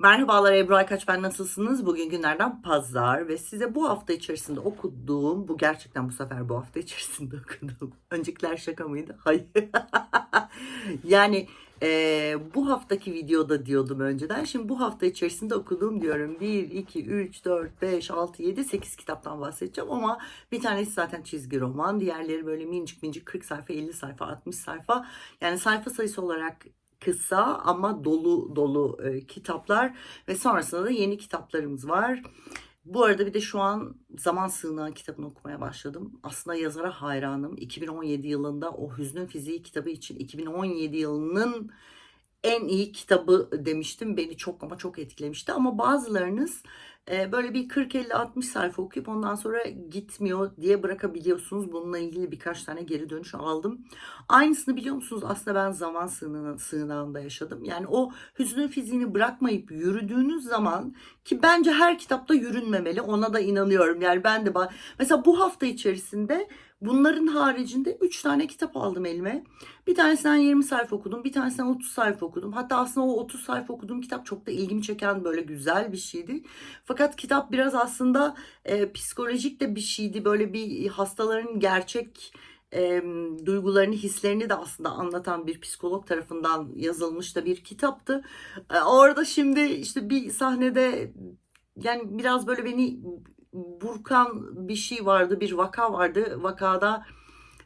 Merhabalar Ebru Aykaç ben nasılsınız? Bugün günlerden pazar ve size bu hafta içerisinde okuduğum, bu gerçekten bu sefer bu hafta içerisinde okudum. Öncekiler şaka mıydı? Hayır. yani e, bu haftaki videoda diyordum önceden. Şimdi bu hafta içerisinde okuduğum diyorum. 1, 2, 3, 4, 5, 6, 7, 8 kitaptan bahsedeceğim ama bir tanesi zaten çizgi roman. Diğerleri böyle minicik minicik 40 sayfa, 50 sayfa, 60 sayfa. Yani sayfa sayısı olarak kısa ama dolu dolu e, kitaplar ve sonrasında da yeni kitaplarımız var. Bu arada bir de şu an Zaman Sığınağı kitabını okumaya başladım. Aslında yazara hayranım. 2017 yılında o Hüznün Fiziği kitabı için 2017 yılının en iyi kitabı demiştim. Beni çok ama çok etkilemişti. Ama bazılarınız böyle bir 40-50-60 sayfa okuyup ondan sonra gitmiyor diye bırakabiliyorsunuz. Bununla ilgili birkaç tane geri dönüş aldım. Aynısını biliyor musunuz? Aslında ben zaman sığınağı, sığınağında yaşadım. Yani o hüznün fiziğini bırakmayıp yürüdüğünüz zaman ki bence her kitapta yürünmemeli. Ona da inanıyorum. Yani ben de mesela bu hafta içerisinde bunların haricinde 3 tane kitap aldım elime. Bir tanesinden 20 sayfa okudum. Bir tanesinden 30 sayfa okudum. Hatta aslında o 30 sayfa okuduğum kitap çok da ilgimi çeken böyle güzel bir şeydi. Fakat kitap biraz aslında e, psikolojik de bir şeydi. Böyle bir hastaların gerçek e, duygularını, hislerini de aslında anlatan bir psikolog tarafından yazılmış da bir kitaptı. E, orada şimdi işte bir sahnede yani biraz böyle beni burkan bir şey vardı, bir vaka vardı. Vakada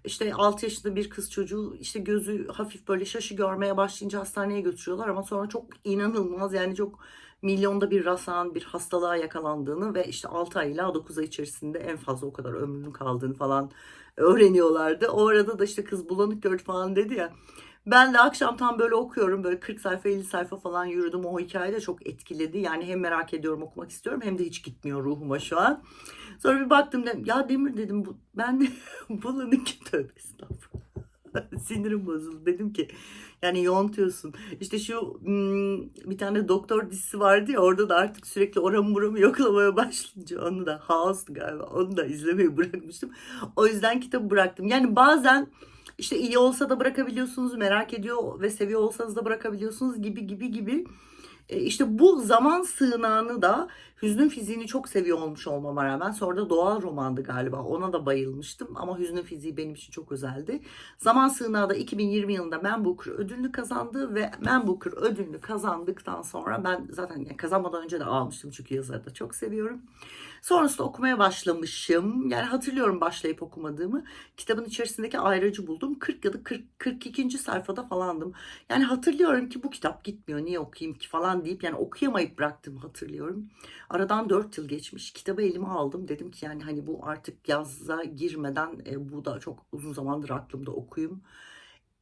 işte 6 yaşında bir kız çocuğu işte gözü hafif böyle şaşı görmeye başlayınca hastaneye götürüyorlar ama sonra çok inanılmaz yani çok milyonda bir rastlanan bir hastalığa yakalandığını ve işte 6 ay ila 9 ay içerisinde en fazla o kadar ömrünün kaldığını falan öğreniyorlardı. O arada da işte kız bulanık gördü falan dedi ya. Ben de akşam tam böyle okuyorum. Böyle 40 sayfa 50 sayfa falan yürüdüm. O hikaye de çok etkiledi. Yani hem merak ediyorum okumak istiyorum hem de hiç gitmiyor ruhuma şu an. Sonra bir baktım dedim ya Demir dedim bu ben de bulanık tövbe estağfurullah. Sinirim bozuldu. Dedim ki yani yontuyorsun. İşte şu hmm, bir tane doktor dizisi vardı ya orada da artık sürekli oramı buramı yoklamaya başlayınca onu da House'du galiba. Onu da izlemeyi bırakmıştım. O yüzden kitabı bıraktım. Yani bazen işte iyi olsa da bırakabiliyorsunuz, merak ediyor ve seviyor olsanız da bırakabiliyorsunuz gibi gibi gibi. E, İşte bu zaman sığınağını da Hüznün Fiziğini çok seviyor olmuş olmama rağmen sonra da doğal romandı galiba ona da bayılmıştım ama Hüznün Fiziği benim için çok özeldi. Zaman Sığınağı da 2020 yılında Man Booker ödülünü kazandı ve Man Booker ödülünü kazandıktan sonra ben zaten yani kazanmadan önce de almıştım çünkü yazarı da çok seviyorum. Sonrasında okumaya başlamışım. Yani hatırlıyorum başlayıp okumadığımı. Kitabın içerisindeki ayracı buldum. 40 ya da 40, 42. sayfada falandım. Yani hatırlıyorum ki bu kitap gitmiyor. Niye okuyayım ki falan deyip yani okuyamayıp bıraktım hatırlıyorum. Aradan 4 yıl geçmiş. Kitabı elime aldım. Dedim ki yani hani bu artık yaza girmeden e, bu da çok uzun zamandır aklımda okuyayım.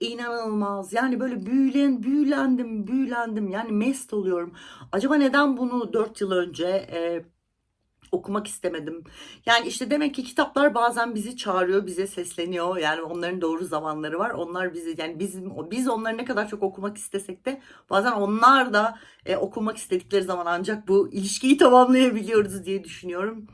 İnanılmaz. Yani böyle büyülen, büyülendim, büyülendim. Yani mest oluyorum. Acaba neden bunu 4 yıl önce e, okumak istemedim. Yani işte demek ki kitaplar bazen bizi çağırıyor, bize sesleniyor. Yani onların doğru zamanları var. Onlar bizi yani bizim biz onları ne kadar çok okumak istesek de bazen onlar da e, okumak istedikleri zaman ancak bu ilişkiyi tamamlayabiliyoruz diye düşünüyorum.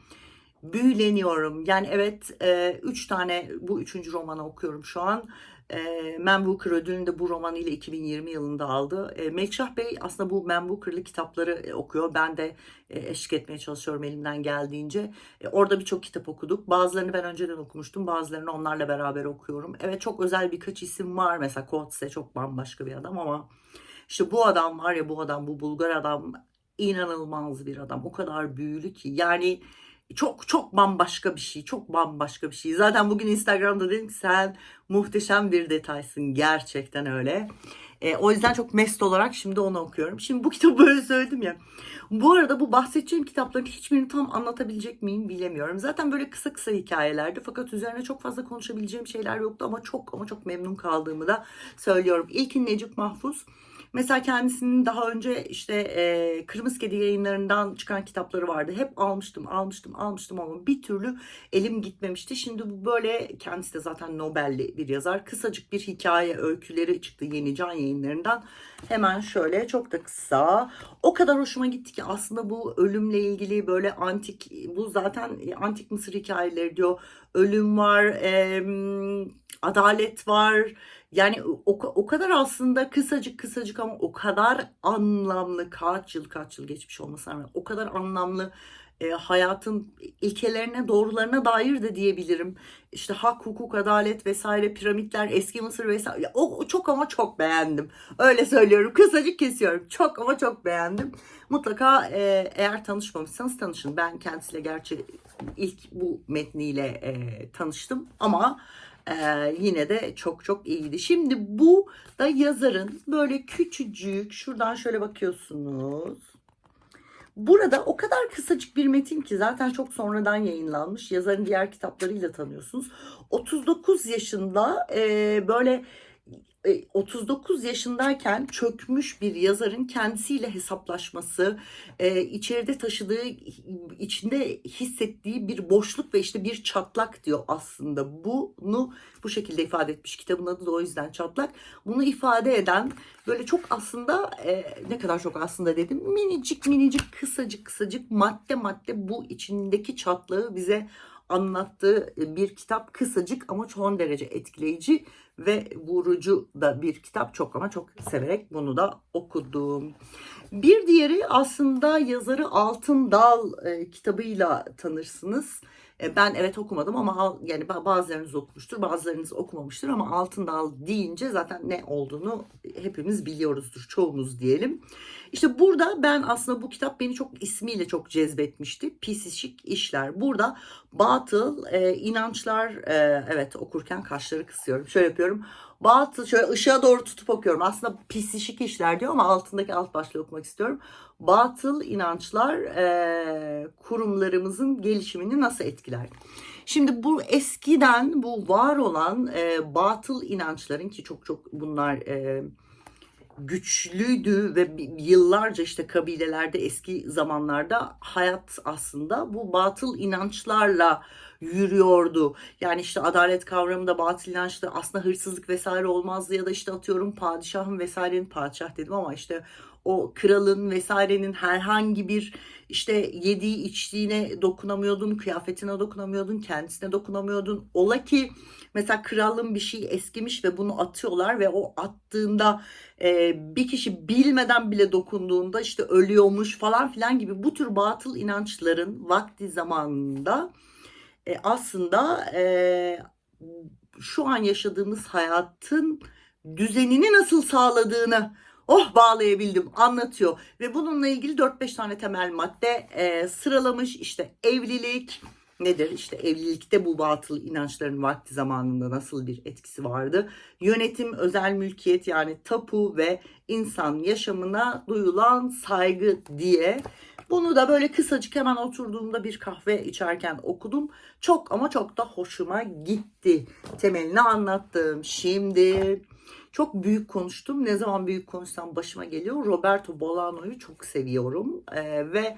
Büyüleniyorum. Yani evet 3 e, üç tane bu üçüncü romanı okuyorum şu an. E, Man Booker ödülünü de bu romanıyla 2020 yılında aldı. E, Mekşah Bey aslında bu Man Booker'lı kitapları e, okuyor. Ben de e, eşlik etmeye çalışıyorum elimden geldiğince. E, orada birçok kitap okuduk. Bazılarını ben önceden okumuştum. Bazılarını onlarla beraber okuyorum. Evet çok özel birkaç isim var. Mesela Coates çok bambaşka bir adam ama işte bu adam var ya bu adam bu Bulgar adam inanılmaz bir adam. O kadar büyülü ki yani çok çok bambaşka bir şey. Çok bambaşka bir şey. Zaten bugün Instagram'da dedim ki sen muhteşem bir detaysın. Gerçekten öyle. E, o yüzden çok mest olarak şimdi onu okuyorum. Şimdi bu kitabı böyle söyledim ya. Bu arada bu bahsedeceğim kitapların hiçbirini tam anlatabilecek miyim bilemiyorum. Zaten böyle kısa kısa hikayelerdi. Fakat üzerine çok fazla konuşabileceğim şeyler yoktu ama çok ama çok memnun kaldığımı da söylüyorum. İlkin Necip Mahfuz. Mesela kendisinin daha önce işte e, Kırmızı Kedi yayınlarından çıkan kitapları vardı. Hep almıştım, almıştım, almıştım ama bir türlü elim gitmemişti. Şimdi bu böyle kendisi de zaten Nobel'li bir yazar. Kısacık bir hikaye öyküleri çıktı Yeni Can yayınlarından. Hemen şöyle çok da kısa. O kadar hoşuma gitti ki aslında bu ölümle ilgili böyle antik bu zaten antik Mısır hikayeleri diyor. ölüm var, e, adalet var. Yani o, o kadar aslında kısacık kısacık ama o kadar anlamlı kaç yıl kaç yıl geçmiş olmasına rağmen o kadar anlamlı e, hayatın ilkelerine doğrularına dair de diyebilirim. İşte hak, hukuk, adalet vesaire piramitler, eski Mısır vesaire. Ya, O, o çok ama çok beğendim. Öyle söylüyorum. Kısacık kesiyorum. Çok ama çok beğendim. Mutlaka e, eğer tanışmamışsanız tanışın. Ben kendisiyle gerçi ilk bu metniyle e, tanıştım ama ee, yine de çok çok iyiydi. Şimdi bu da yazarın böyle küçücük şuradan şöyle bakıyorsunuz. Burada o kadar kısacık bir metin ki zaten çok sonradan yayınlanmış. Yazarın diğer kitaplarıyla tanıyorsunuz. 39 yaşında e, böyle 39 yaşındayken çökmüş bir yazarın kendisiyle hesaplaşması, e, içeride taşıdığı, içinde hissettiği bir boşluk ve işte bir çatlak diyor aslında. Bunu bu şekilde ifade etmiş. Kitabın adı da o yüzden çatlak. Bunu ifade eden böyle çok aslında e, ne kadar çok aslında dedim minicik minicik kısacık kısacık madde madde bu içindeki çatlağı bize anlattığı bir kitap kısacık ama son derece etkileyici ve vurucu da bir kitap çok ama çok severek bunu da okudum. Bir diğeri aslında yazarı Altın Dal e, kitabıyla tanırsınız. E, ben evet okumadım ama yani bazılarınız okumuştur, bazılarınız okumamıştır ama Altın Dal deyince zaten ne olduğunu hepimiz biliyoruzdur, çoğumuz diyelim. İşte burada ben aslında bu kitap beni çok ismiyle çok cezbetmişti. Pisişik işler. Burada batıl e, inançlar e, evet okurken kaşları kısıyorum. Şöyle yapıyorum. Batıl şöyle ışığa doğru tutup okuyorum. Aslında pisişik işler diyor ama altındaki alt başlığı okumak istiyorum. Batıl inançlar e, kurumlarımızın gelişimini nasıl etkiler? Şimdi bu eskiden bu var olan e, batıl inançların ki çok çok bunlar e, güçlüydü ve yıllarca işte kabilelerde eski zamanlarda hayat aslında bu batıl inançlarla yürüyordu. Yani işte adalet kavramı da batıl inançta aslında hırsızlık vesaire olmazdı ya da işte atıyorum padişahın vesairenin padişah dedim ama işte o kralın vesairenin herhangi bir işte yediği içtiğine dokunamıyordun, kıyafetine dokunamıyordun, kendisine dokunamıyordun. Ola ki mesela kralın bir şey eskimiş ve bunu atıyorlar ve o attığında e, bir kişi bilmeden bile dokunduğunda işte ölüyormuş falan filan gibi bu tür batıl inançların vakti zamanında e, aslında e, şu an yaşadığımız hayatın düzenini nasıl sağladığını oh bağlayabildim anlatıyor. Ve bununla ilgili 4-5 tane temel madde e, sıralamış. İşte evlilik nedir? İşte evlilikte bu batıl inançların vakti zamanında nasıl bir etkisi vardı? Yönetim, özel mülkiyet yani tapu ve insan yaşamına duyulan saygı diye bunu da böyle kısacık hemen oturduğumda bir kahve içerken okudum. Çok ama çok da hoşuma gitti. Temelini anlattım. Şimdi çok büyük konuştum. Ne zaman büyük konuşsam başıma geliyor. Roberto Bolano'yu çok seviyorum. Ee, ve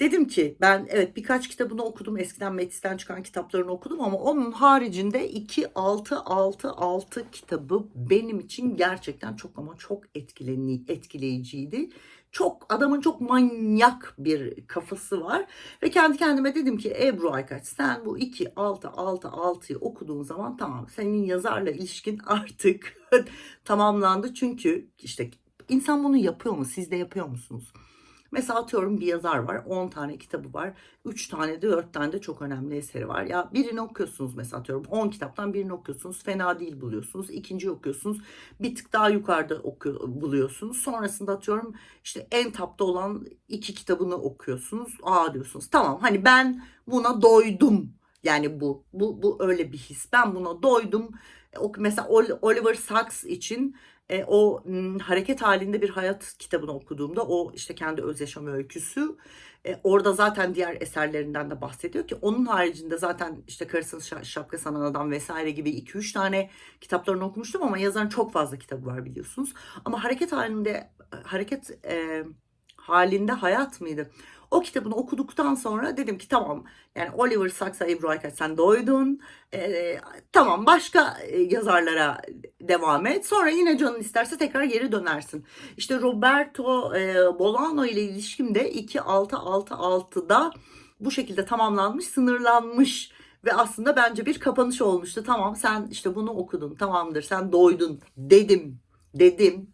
dedim ki ben evet birkaç kitabını okudum. Eskiden Metis'ten çıkan kitaplarını okudum ama onun haricinde 2 6 6 6 kitabı benim için gerçekten çok ama çok etkileyiciydi çok adamın çok manyak bir kafası var. Ve kendi kendime dedim ki Ebru Aykaç sen bu 2 6 6 6'yı okuduğun zaman tamam senin yazarla ilişkin artık tamamlandı. Çünkü işte insan bunu yapıyor mu? Siz de yapıyor musunuz? Mesela atıyorum bir yazar var 10 tane kitabı var 3 tane de 4 tane de çok önemli eseri var. Ya birini okuyorsunuz mesela atıyorum 10 kitaptan birini okuyorsunuz fena değil buluyorsunuz. ikinci okuyorsunuz bir tık daha yukarıda okuyor, buluyorsunuz. Sonrasında atıyorum işte en tapta olan iki kitabını okuyorsunuz. Aa diyorsunuz tamam hani ben buna doydum. Yani bu bu bu öyle bir his. Ben buna doydum. O mesela Oliver Sacks için e, o m, hareket halinde bir hayat kitabını okuduğumda o işte kendi öz yaşam öyküsü e, orada zaten diğer eserlerinden de bahsediyor ki onun haricinde zaten işte Karısını Şapka Sanan Adam vesaire gibi 2-3 tane kitaplarını okumuştum ama yazarın çok fazla kitabı var biliyorsunuz. Ama hareket halinde hareket e, halinde hayat mıydı? O kitabını okuduktan sonra dedim ki tamam yani Oliver Sacks'a Ebru Aykaç sen doydun. Ee, tamam başka yazarlara devam et. Sonra yine canın isterse tekrar geri dönersin. İşte Roberto e, Bolano ile ilişkim de 2-6-6-6'da bu şekilde tamamlanmış, sınırlanmış Ve aslında bence bir kapanış olmuştu. Tamam sen işte bunu okudun tamamdır sen doydun dedim dedim.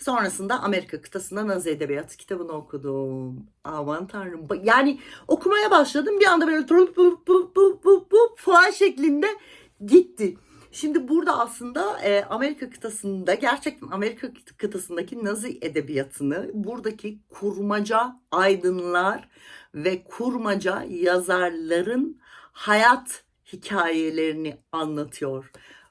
Sonrasında Amerika kıtasında Nazi Edebiyatı kitabını okudum. Aman tanrım. Yani okumaya başladım bir anda böyle turup turup turup turup turup turup falan şeklinde gitti. Şimdi burada aslında e, Amerika kıtasında gerçekten Amerika kıt- kıtasındaki Nazi edebiyatını buradaki kurmaca aydınlar ve kurmaca yazarların hayat hikayelerini anlatıyor.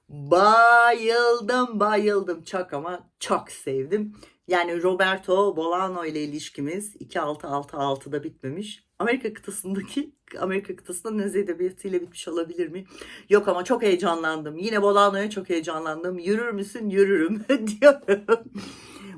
Bayıldım, bayıldım çok ama çok sevdim. Yani Roberto Bolano ile ilişkimiz 2666'da bitmemiş. Amerika kıtasındaki Amerika kıtasında Nazi edebiyatı ile bitmiş olabilir mi? Yok ama çok heyecanlandım. Yine Bolano'ya çok heyecanlandım. Yürür müsün? Yürürüm diyorum.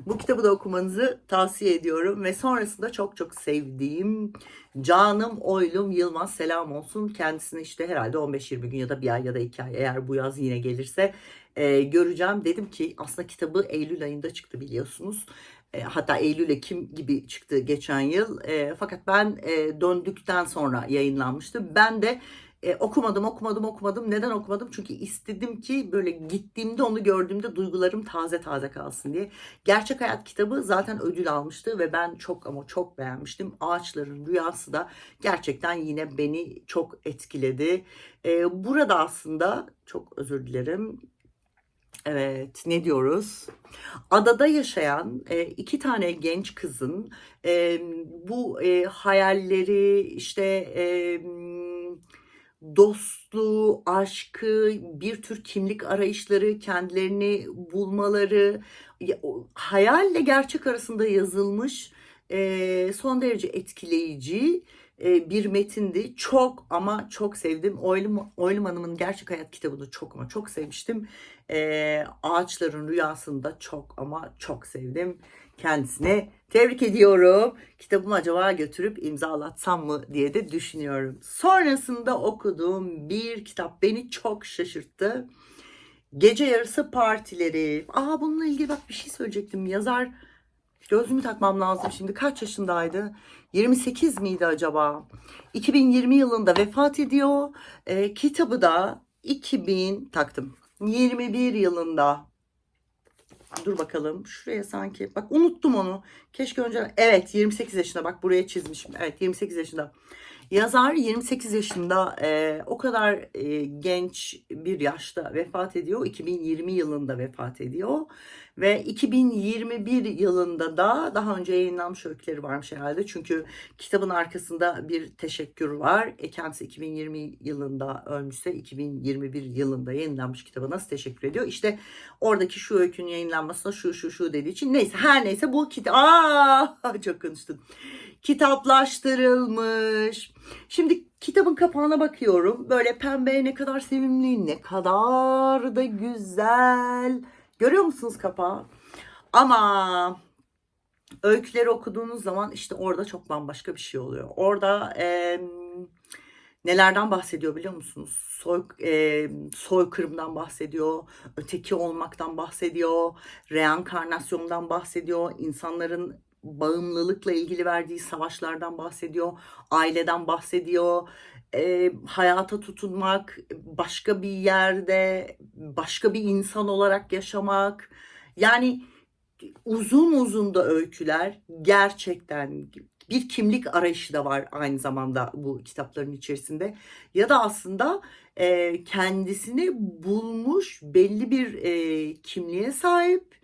Bu kitabı da okumanızı tavsiye ediyorum ve sonrasında çok çok sevdiğim canım Oylum Yılmaz selam olsun. Kendisini işte herhalde 15-20 gün ya da bir ay ya da iki ay eğer bu yaz yine gelirse e, göreceğim. Dedim ki aslında kitabı Eylül ayında çıktı biliyorsunuz. E, hatta Eylül Ekim gibi çıktı geçen yıl. E, fakat ben e, döndükten sonra yayınlanmıştı. Ben de e, okumadım, okumadım, okumadım. Neden okumadım? Çünkü istedim ki böyle gittiğimde onu gördüğümde duygularım taze taze kalsın diye. Gerçek Hayat kitabı zaten ödül almıştı ve ben çok ama çok beğenmiştim. Ağaçların Rüyası da gerçekten yine beni çok etkiledi. E, burada aslında çok özür dilerim. Evet, ne diyoruz? Adada yaşayan e, iki tane genç kızın e, bu e, hayalleri işte e, dostluğu, aşkı, bir tür kimlik arayışları, kendilerini bulmaları, hayalle gerçek arasında yazılmış son derece etkileyici bir metindi. Çok ama çok sevdim. Oylum, Oylum Hanım'ın Gerçek Hayat kitabını çok ama çok sevmiştim. Ağaçların Rüyasını da çok ama çok sevdim. Kendisine tebrik ediyorum. Kitabımı acaba götürüp imzalatsam mı diye de düşünüyorum. Sonrasında okuduğum bir kitap beni çok şaşırttı. Gece Yarısı Partileri. Aa bununla ilgili bak bir şey söyleyecektim. Yazar gözlüğümü takmam lazım şimdi. Kaç yaşındaydı? 28 miydi acaba? 2020 yılında vefat ediyor. Ee, kitabı da 2000 taktım. 21 yılında Dur bakalım. Şuraya sanki. Bak unuttum onu. Keşke önce. Evet 28 yaşında. Bak buraya çizmişim. Evet 28 yaşında. Yazar 28 yaşında e, o kadar e, genç bir yaşta vefat ediyor. 2020 yılında vefat ediyor. Ve 2021 yılında da daha önce yayınlanmış öyküleri varmış herhalde. Çünkü kitabın arkasında bir teşekkür var. E, kendisi 2020 yılında ölmüşse 2021 yılında yayınlanmış kitaba nasıl teşekkür ediyor? İşte oradaki şu öykünün yayınlanmasına şu şu şu dediği için neyse her neyse bu kitap aa çok konuştum kitaplaştırılmış. Şimdi kitabın kapağına bakıyorum. Böyle pembe ne kadar sevimli, ne kadar da güzel. Görüyor musunuz kapağı? Ama öyküleri okuduğunuz zaman işte orada çok bambaşka bir şey oluyor. Orada e, nelerden bahsediyor biliyor musunuz? Soy, e, soykırımdan bahsediyor, öteki olmaktan bahsediyor, reenkarnasyondan bahsediyor, insanların bağımlılıkla ilgili verdiği savaşlardan bahsediyor, aileden bahsediyor, e, hayata tutunmak, başka bir yerde, başka bir insan olarak yaşamak. Yani uzun uzun da öyküler gerçekten bir kimlik arayışı da var aynı zamanda bu kitapların içerisinde. Ya da aslında e, kendisini bulmuş belli bir e, kimliğe sahip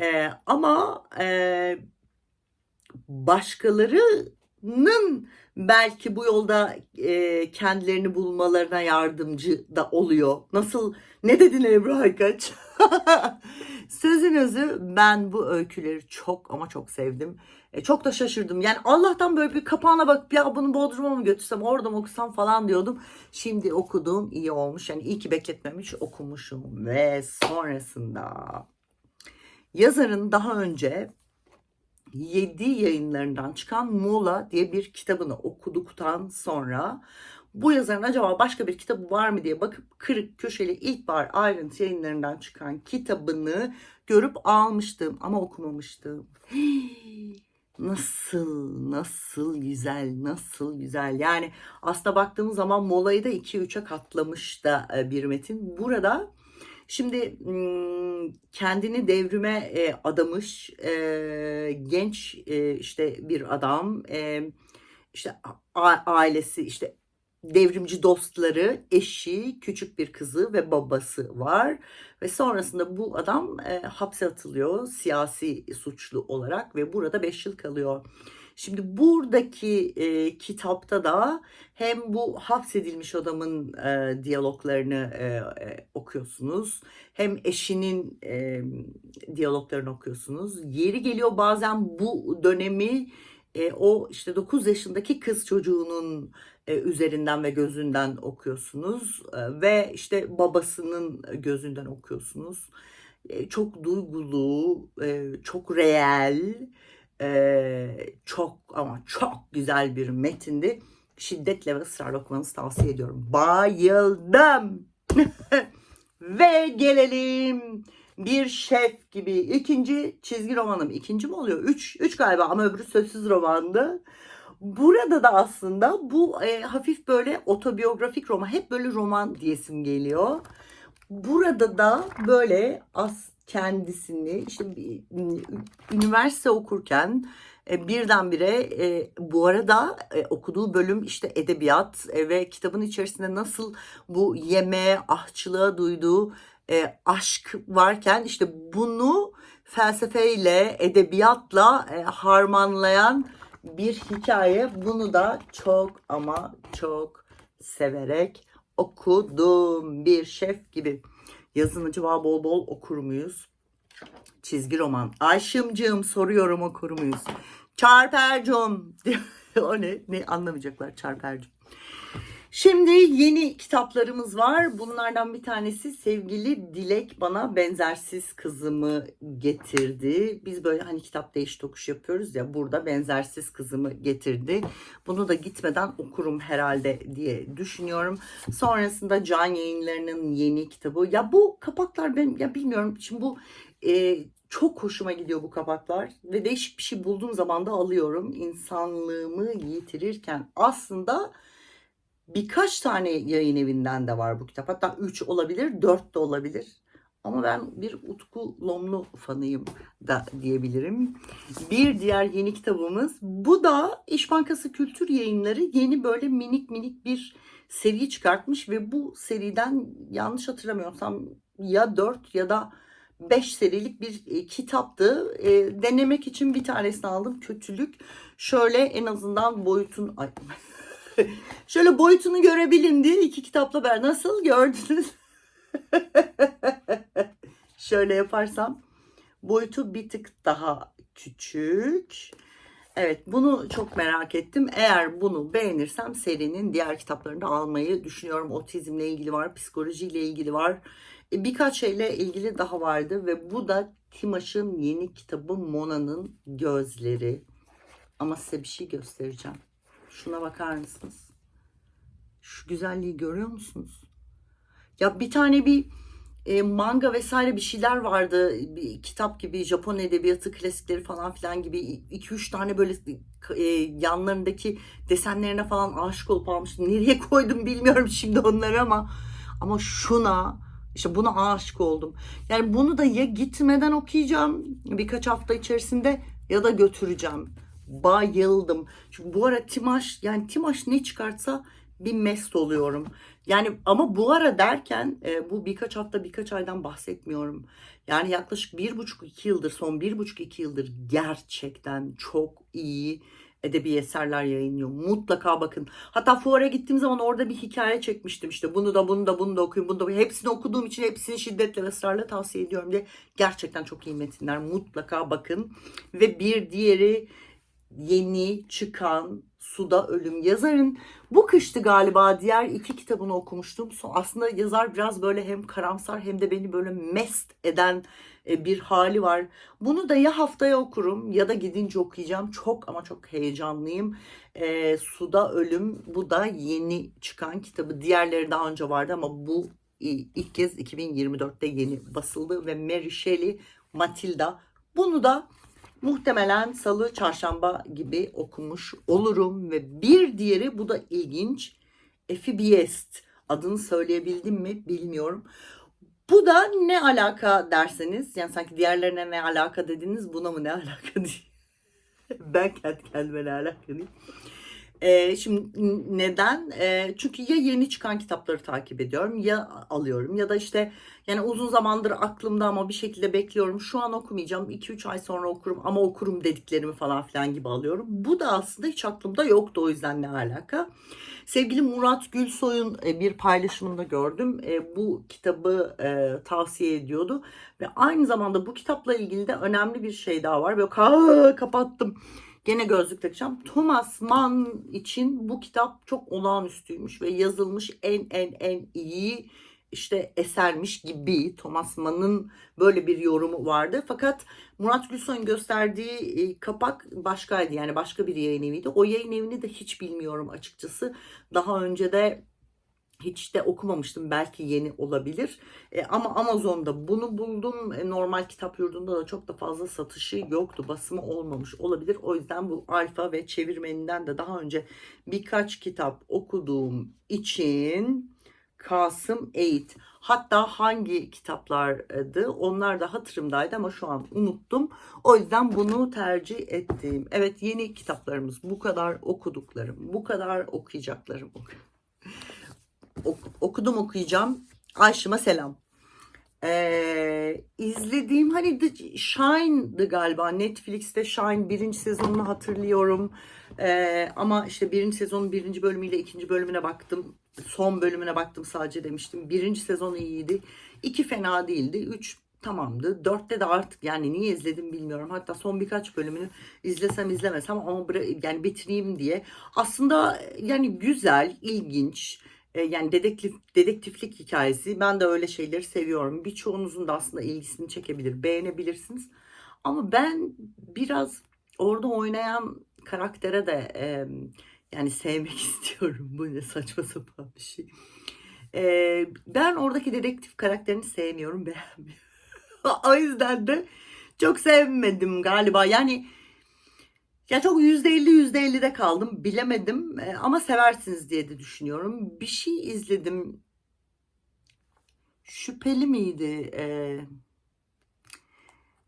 e, ama e, başkalarının belki bu yolda e, kendilerini bulmalarına yardımcı da oluyor. Nasıl? Ne dedin Ebru Aykaç? Sözün özü ben bu öyküleri çok ama çok sevdim. E, çok da şaşırdım. Yani Allah'tan böyle bir kapağına bak ya bunu Bodrum'a mı götürsem orada mı okusam falan diyordum. Şimdi okuduğum iyi olmuş. Yani iyi ki bekletmemiş okumuşum. Ve sonrasında yazarın daha önce 7 yayınlarından çıkan Muğla diye bir kitabını okuduktan sonra bu yazarın acaba başka bir kitabı var mı diye bakıp kırık köşeli ilkbahar ayrıntı yayınlarından çıkan kitabını görüp almıştım ama okumamıştım. Nasıl, nasıl güzel, nasıl güzel. Yani aslında baktığımız zaman molayı da 2-3'e katlamış da e, bir metin. Burada şimdi kendini devrime e, adamış e, genç e, işte bir adam, işte ailesi, işte devrimci dostları, eşi, küçük bir kızı ve babası var. Ve sonrasında bu adam hapse atılıyor siyasi suçlu olarak ve burada 5 yıl kalıyor. Şimdi buradaki e, kitapta da hem bu hapsedilmiş adamın e, diyaloglarını e, e, okuyorsunuz hem eşinin e, diyaloglarını okuyorsunuz. Yeri geliyor bazen bu dönemi e, o işte 9 yaşındaki kız çocuğunun e, üzerinden ve gözünden okuyorsunuz E, ve işte babasının gözünden okuyorsunuz. E, çok duygulu, e, çok reel, e, çok ama çok güzel bir metindi. Şiddetle ve ısrarla okumanızı tavsiye ediyorum. Bayıldım. ve gelelim bir şef gibi ikinci çizgi romanım. ikinci mi oluyor? Üç, üç galiba ama öbürü sözsüz romandı. Burada da aslında bu e, hafif böyle otobiyografik roman. Hep böyle roman diyesim geliyor. Burada da böyle as kendisini işte üniversite okurken e, birdenbire e, bu arada e, okuduğu bölüm işte edebiyat ve kitabın içerisinde nasıl bu yemeğe, ahçılığa duyduğu e, aşk varken işte bunu felsefeyle, edebiyatla e, harmanlayan bir hikaye. Bunu da çok ama çok severek okudum. Bir şef gibi. Yazın acaba bol bol okur muyuz? Çizgi roman. Ayşımcığım soruyorum okur muyuz? Çarpercum. o ne? Ne anlamayacaklar çarpercum. Şimdi yeni kitaplarımız var. Bunlardan bir tanesi sevgili Dilek bana benzersiz kızımı getirdi. Biz böyle hani kitap değiş tokuş yapıyoruz ya burada benzersiz kızımı getirdi. Bunu da gitmeden okurum herhalde diye düşünüyorum. Sonrasında Can Yayınları'nın yeni kitabı. Ya bu kapaklar benim ya bilmiyorum. Şimdi bu e, çok hoşuma gidiyor bu kapaklar ve değişik bir şey bulduğum zaman da alıyorum. İnsanlığımı yitirirken aslında birkaç tane yayın evinden de var bu kitap. Hatta 3 olabilir, 4 de olabilir. Ama ben bir Utku Lomlu fanıyım da diyebilirim. Bir diğer yeni kitabımız bu da İş Bankası Kültür Yayınları yeni böyle minik minik bir seri çıkartmış ve bu seriden yanlış hatırlamıyorsam ya 4 ya da 5 serilik bir e, kitaptı. E, denemek için bir tanesini aldım. Kötülük. Şöyle en azından boyutun ay Şöyle boyutunu görebilin diye iki kitapla ben nasıl gördünüz? Şöyle yaparsam boyutu bir tık daha küçük. Evet bunu çok merak ettim. Eğer bunu beğenirsem serinin diğer kitaplarını da almayı düşünüyorum. Otizmle ilgili var, psikolojiyle ilgili var. E, birkaç şeyle ilgili daha vardı ve bu da Timaş'ın yeni kitabı Mona'nın Gözleri. Ama size bir şey göstereceğim. Şuna bakar mısınız? Şu güzelliği görüyor musunuz? Ya bir tane bir e, manga vesaire bir şeyler vardı. Bir kitap gibi Japon edebiyatı klasikleri falan filan gibi 2-3 tane böyle e, yanlarındaki desenlerine falan aşık olup almıştım. Nereye koydum bilmiyorum şimdi onları ama ama şuna işte buna aşık oldum. Yani bunu da ya gitmeden okuyacağım birkaç hafta içerisinde ya da götüreceğim bayıldım. Çünkü bu ara Timaş yani Timaş ne çıkartsa bir mest oluyorum. Yani ama bu ara derken e, bu birkaç hafta birkaç aydan bahsetmiyorum. Yani yaklaşık bir buçuk iki yıldır son bir buçuk iki yıldır gerçekten çok iyi edebi eserler yayınlıyor. Mutlaka bakın. Hatta fuara gittiğim zaman orada bir hikaye çekmiştim. İşte bunu da bunu da bunu da okuyun. Bunu da hepsini okuduğum için hepsini şiddetle ve ısrarla tavsiye ediyorum diye. Gerçekten çok iyi metinler. Mutlaka bakın. Ve bir diğeri yeni çıkan Suda Ölüm. Yazarın bu kıştı galiba diğer iki kitabını okumuştum. Aslında yazar biraz böyle hem karamsar hem de beni böyle mest eden e, bir hali var. Bunu da ya haftaya okurum ya da gidince okuyacağım. Çok ama çok heyecanlıyım. E, Suda Ölüm bu da yeni çıkan kitabı. Diğerleri daha önce vardı ama bu ilk kez 2024'te yeni basıldı ve Mary Shelley Matilda. Bunu da Muhtemelen salı, çarşamba gibi okumuş olurum ve bir diğeri bu da ilginç. Efibiest adını söyleyebildim mi bilmiyorum. Bu da ne alaka derseniz yani sanki diğerlerine ne alaka dediniz buna mı ne alaka diye. ben kendi kendime ne alaka diyeyim. Ee, şimdi neden? Ee, çünkü ya yeni çıkan kitapları takip ediyorum ya alıyorum ya da işte yani uzun zamandır aklımda ama bir şekilde bekliyorum. Şu an okumayacağım. 2-3 ay sonra okurum ama okurum dediklerimi falan filan gibi alıyorum. Bu da aslında hiç aklımda yoktu o yüzden ne alaka. Sevgili Murat Gülsoy'un e, bir paylaşımında gördüm. E, Bu kitabı e, tavsiye ediyordu. Ve aynı zamanda bu kitapla ilgili de önemli bir şey daha var. Böyle ka- kapattım. Gene gözlük takacağım. Thomas Mann için bu kitap çok olağanüstüymüş ve yazılmış en en en iyi işte esermiş gibi Thomas Mann'ın böyle bir yorumu vardı. Fakat Murat Gülsoy'un gösterdiği e, kapak başkaydı. Yani başka bir yayın eviydi. O yayın evini de hiç bilmiyorum açıkçası. Daha önce de hiç de okumamıştım. Belki yeni olabilir. E, ama Amazon'da bunu buldum. E, normal kitap yurdunda da çok da fazla satışı yoktu. Basımı olmamış olabilir. O yüzden bu alfa ve çevirmeninden de daha önce birkaç kitap okuduğum için Kasım Eğit. Hatta hangi kitaplardı onlar da hatırımdaydı ama şu an unuttum. O yüzden bunu tercih ettim. Evet yeni kitaplarımız bu kadar okuduklarım, bu kadar okuyacaklarım. Ok- okudum okuyacağım. Ayşım'a selam. Ee, izlediğim hani The Shine'dı galiba. Netflix'te Shine birinci sezonunu hatırlıyorum. Ee, ama işte birinci sezonun birinci bölümüyle ikinci bölümüne baktım. Son bölümüne baktım sadece demiştim. Birinci sezon iyiydi. İki fena değildi. Üç tamamdı. Dörtte de artık yani niye izledim bilmiyorum. Hatta son birkaç bölümünü izlesem izlemesem ama yani bitireyim diye. Aslında yani güzel, ilginç. E, yani dedektif dedektiflik hikayesi. Ben de öyle şeyleri seviyorum. Birçoğunuzun da aslında ilgisini çekebilir, beğenebilirsiniz. Ama ben biraz orada oynayan karaktere de e, yani sevmek istiyorum. Bu ne saçma sapan bir şey. E, ben oradaki dedektif karakterini sevmiyorum, beğenmiyorum. o yüzden de çok sevmedim galiba. Yani ya çok yüzde elli yüzde ellide kaldım. Bilemedim E, ama seversiniz diye de düşünüyorum. Bir şey izledim. Şüpheli miydi? E,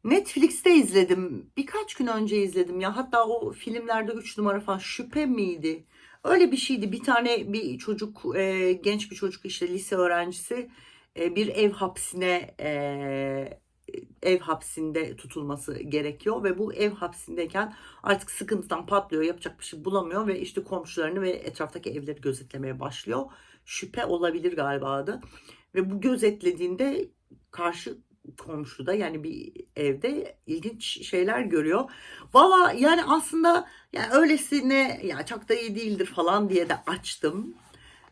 Netflix'te izledim. Birkaç gün önce izledim ya. Hatta o filmlerde 3 numara falan şüphe miydi? Öyle bir şeydi. Bir tane bir çocuk, e, genç bir çocuk işte lise öğrencisi bir ev hapsine ev hapsinde tutulması gerekiyor ve bu ev hapsindeyken artık sıkıntıdan patlıyor, yapacak bir şey bulamıyor ve işte komşularını ve etraftaki evleri gözetlemeye başlıyor. Şüphe olabilir galiba adı. Ve bu gözetlediğinde karşı komşuda yani bir evde ilginç şeyler görüyor. Valla yani aslında yani öylesine ya çok da iyi değildir falan diye de açtım.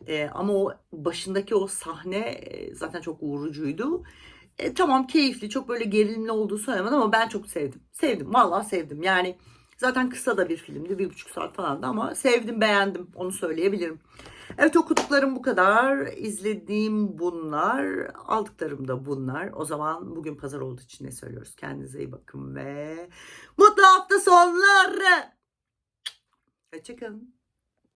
Ee, ama o başındaki o sahne e, zaten çok vurucuydu. E, tamam keyifli, çok böyle gerilimli olduğu söylemez ama ben çok sevdim. Sevdim, vallahi sevdim. Yani zaten kısa da bir filmdi, bir buçuk saat falandı ama sevdim, beğendim. Onu söyleyebilirim. Evet okuduklarım bu kadar. İzlediğim bunlar, aldıklarım da bunlar. O zaman bugün pazar olduğu için ne söylüyoruz? Kendinize iyi bakın ve mutlu hafta sonları. Hoşçakalın.